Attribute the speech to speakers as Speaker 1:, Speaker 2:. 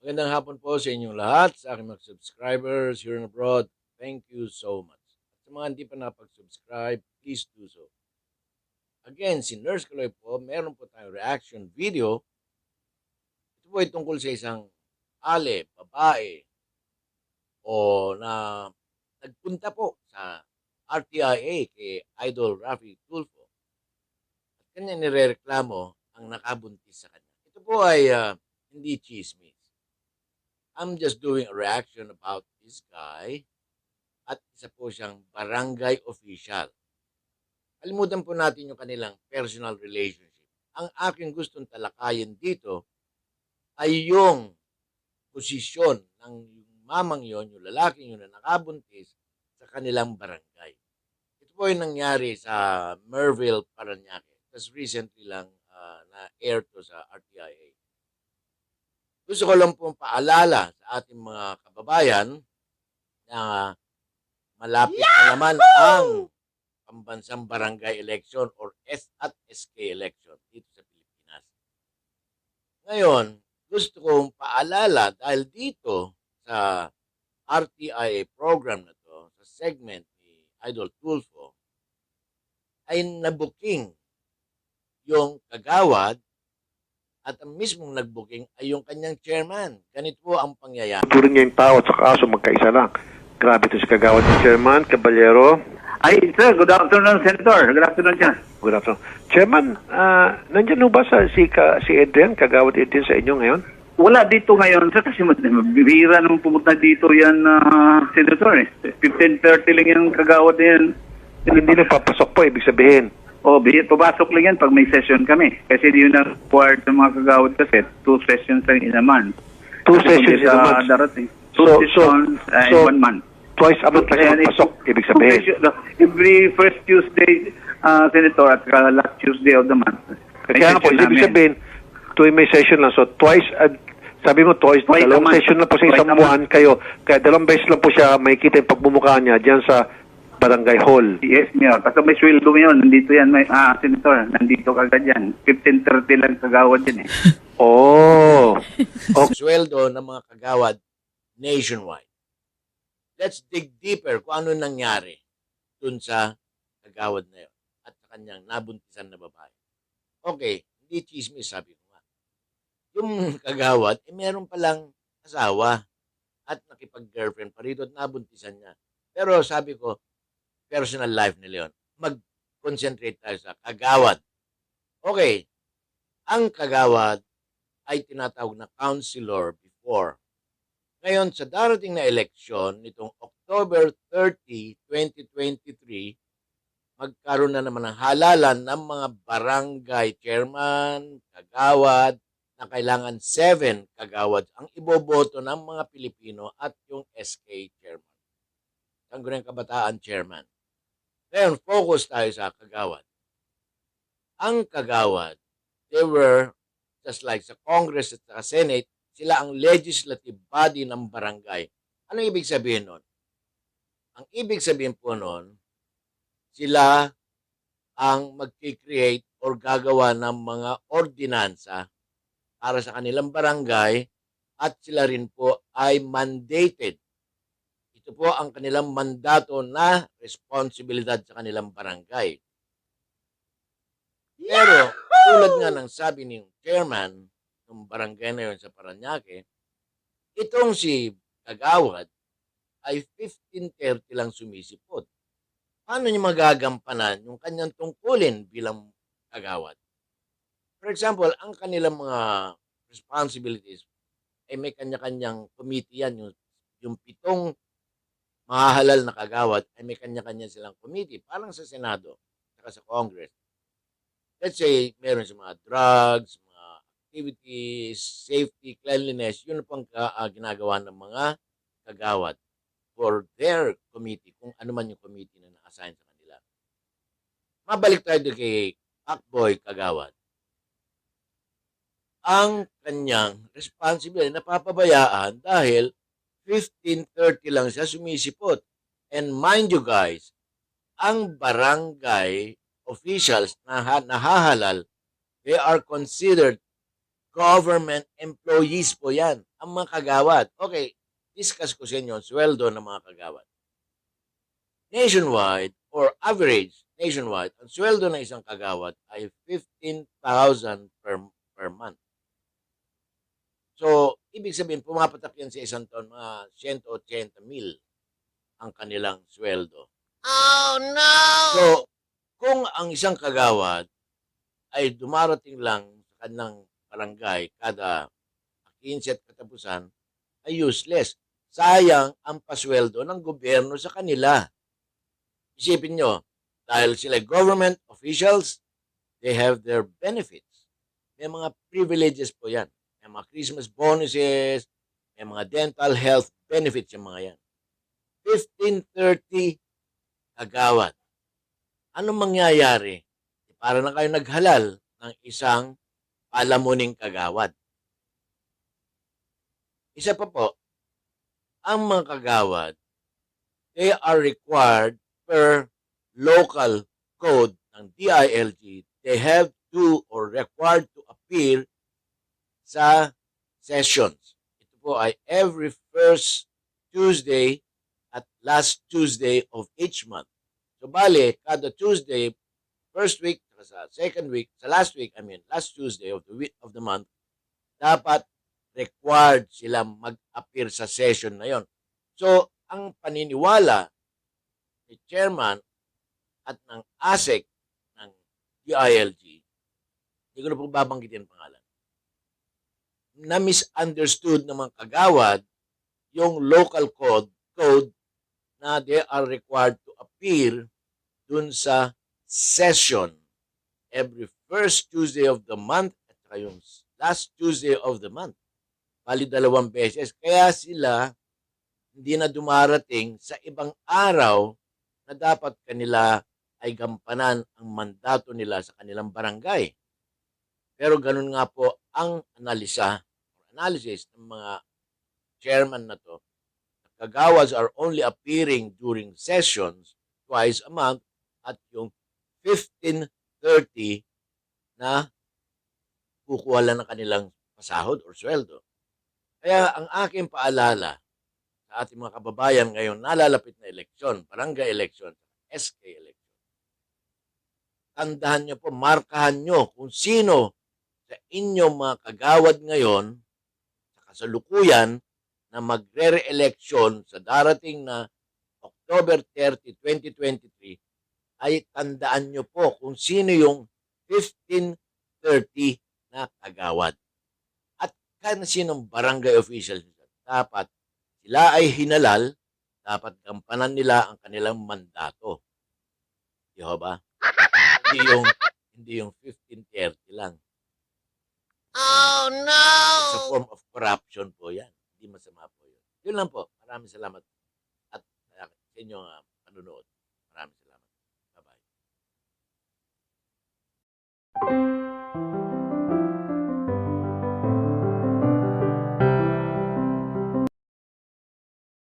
Speaker 1: Magandang hapon po sa inyong lahat, sa aking mga subscribers here and abroad. Thank you so much. At sa mga hindi pa napag-subscribe, please do so. Again, si Nurse Kaloy po, meron po tayong reaction video. Ito po ay tungkol sa isang ale, babae, o na nagpunta po sa RTIA kay Idol Rafi Tulfo. At kanya nirereklamo ang nakabuntis sa kanya. Ito po ay ah, hindi chismis. I'm just doing a reaction about this guy at isa po siyang barangay official. Kalimutan po natin yung kanilang personal relationship. Ang aking gustong talakayin dito ay yung posisyon ng yung mamang yon, yung lalaking yun na nakabuntis sa kanilang barangay. Ito po yung nangyari sa Merville, Paranaque. Just recently lang ah, na-air to sa RTIA. Gusto ko lang pong paalala sa ating mga kababayan na malapit na naman ang pambansang barangay election or S at SK election dito sa Pilipinas. Ngayon, gusto kong paalala dahil dito sa RTIA program na to, sa segment ni Idol Tulfo, ay nabuking yung kagawad at ang mismong nagbuking ay yung kanyang chairman. Ganito po ang pangyayari.
Speaker 2: Turing niya yung tao at saka aso magkaisa lang. Grabe to si Kagawad ni Chairman, Caballero.
Speaker 3: Ay, sir, good afternoon, Senator. Good afternoon, sir.
Speaker 2: Good afternoon. Chairman, ah, nandyan ho ba sa, si, ka, si Adrian, Kagawad Adrian sa inyo ngayon?
Speaker 3: Wala dito ngayon, sir, kasi bibira naman pumunta dito yan, ah, Senator. Eh. 15.30 lang yung kagawad na yan.
Speaker 2: Hindi na papasok po, ibig sabihin.
Speaker 3: O, oh, papasok lang yan pag may session kami. Kasi yun ang required ng mga kagawad kasi. Two sessions lang in a month.
Speaker 2: Two
Speaker 3: Kasi
Speaker 2: sessions in a month.
Speaker 3: Darating. Two
Speaker 2: So- so-
Speaker 3: sessions uh, in
Speaker 2: so-
Speaker 3: one month.
Speaker 2: Twice a month lang siya magpasok, ibig
Speaker 3: two
Speaker 2: sabihin.
Speaker 3: session- no, Every first Tuesday, ah, Senator, at uh, last Tuesday of the month. May
Speaker 2: Kaya nga po,
Speaker 3: session
Speaker 2: ibig
Speaker 3: namin.
Speaker 2: sabihin, tuwing may session lang. So twice, a, sabi mo twice,
Speaker 3: Twice a
Speaker 2: dalawang
Speaker 3: month.
Speaker 2: session lang po sa
Speaker 3: Twice
Speaker 2: isang
Speaker 3: a month.
Speaker 2: buwan kayo. Kaya dalawang beses lang po siya makikita yung pagmumukha niya dyan sa barangay hall.
Speaker 3: Yes, Mayor. Kasi may sweldo ngayon. Nandito yan, may, ah, Senator. Nandito kagad yan. 15.30 lang kagawad yan eh.
Speaker 2: Oh. Okay.
Speaker 1: sweldo ng mga kagawad nationwide. Let's dig deeper kung ano nangyari dun sa kagawad na yun at sa kanyang nabuntisan na babae. Okay, hindi chismis sabi ko nga. Yung kagawad, eh meron palang asawa at nakipag-girlfriend pa rito at nabuntisan niya. Pero sabi ko, personal life nila yun. Mag-concentrate tayo sa kagawad. Okay, ang kagawad ay tinatawag na counselor before. Ngayon, sa darating na eleksyon, nitong October 30, 2023, magkaroon na naman ng halalan ng mga barangay chairman, kagawad, na kailangan 7 kagawad ang iboboto ng mga Pilipino at yung SK chairman. Sangguniang Kabataan chairman. Ngayon, focus tayo sa kagawad. Ang kagawad, they were just like sa Congress at sa Senate, sila ang legislative body ng barangay. Ano ibig sabihin nun? Ang ibig sabihin po nun, sila ang mag-create or gagawa ng mga ordinansa para sa kanilang barangay at sila rin po ay mandated. Ito po ang kanilang mandato na responsibilidad sa kanilang barangay. Pero tulad nga ng sabi ni chairman ng barangay na yun sa Paranaque, itong si Kagawad ay 1530 lang sumisipot. Paano niya magagampanan yung kanyang tungkulin bilang kagawad? For example, ang kanilang mga responsibilities ay may kanya-kanyang committee yan. Yung, yung pitong mahahalal na kagawad ay may kanya-kanya silang committee. Parang sa Senado at sa Congress let's say, meron sa mga drugs, mga activities, safety, cleanliness, yun po ang ka- ah, ginagawa ng mga kagawad for their committee, kung ano man yung committee na na-assign sa kanila. Mabalik tayo doon kay Pacboy Kagawad. Ang kanyang responsibility napapabayaan dahil 15.30 lang siya sumisipot. And mind you guys, ang barangay officials na ha- nahahalal, they are considered government employees po yan. Ang mga kagawad. Okay, discuss ko sa inyo ang sweldo ng mga kagawad. Nationwide or average nationwide, ang sweldo ng isang kagawad ay 15,000 per, per month. So, ibig sabihin, pumapatak yan sa isang taon, mga 180 mil ang kanilang sweldo.
Speaker 4: Oh no!
Speaker 1: So, kung ang isang kagawad ay dumarating lang sa kanilang barangay kada 15 at katapusan, ay useless. Sayang ang pasweldo ng gobyerno sa kanila. Isipin nyo, dahil sila government officials, they have their benefits. May mga privileges po yan. May mga Christmas bonuses, may mga dental health benefits yung mga yan. 1530 kagawad. Anong mangyayari? Para na kayo naghalal ng isang palamuning kagawad. Isa pa po, ang mga kagawad, they are required per local code ng DILG, they have to or required to appear sa sessions. Ito po ay every first Tuesday at last Tuesday of each month. So, bale, kada Tuesday, first week, sa second week, sa last week, I mean, last Tuesday of the week of the month, dapat required sila mag-appear sa session na yon. So, ang paniniwala ni chairman at ng ASEC ng DILG, hindi ko na po babanggitin ang pangalan, na misunderstood ng mga kagawad yung local code code na they are required to appear dun sa session every first Tuesday of the month at yung last Tuesday of the month. Bali dalawang beses. Kaya sila hindi na dumarating sa ibang araw na dapat kanila ay gampanan ang mandato nila sa kanilang barangay. Pero ganun nga po ang analisa analysis ng mga chairman na to kagawas are only appearing during sessions twice a month at yung 15.30 na kukuha lang ng kanilang pasahod or sweldo. Kaya ang aking paalala sa ating mga kababayan ngayon nalalapit na eleksyon, barangay eleksyon, SK eleksyon. Tandaan nyo po, markahan nyo kung sino sa inyong mga kagawad ngayon kasalukuyan na magre-re-election sa darating na October 30, 2023 ay tandaan nyo po kung sino yung 1530 na kagawad. At kan sinong barangay official dapat sila ay hinalal, dapat gampanan nila ang kanilang mandato. Di ba? Hindi yung, hindi yung 1530 lang.
Speaker 4: Oh, no!
Speaker 1: Sa form of corruption po yan. Hindi masama po yun. Yun lang po. Maraming salamat. At uh, sa inyong uh, panunood. Maraming salamat. Bye-bye.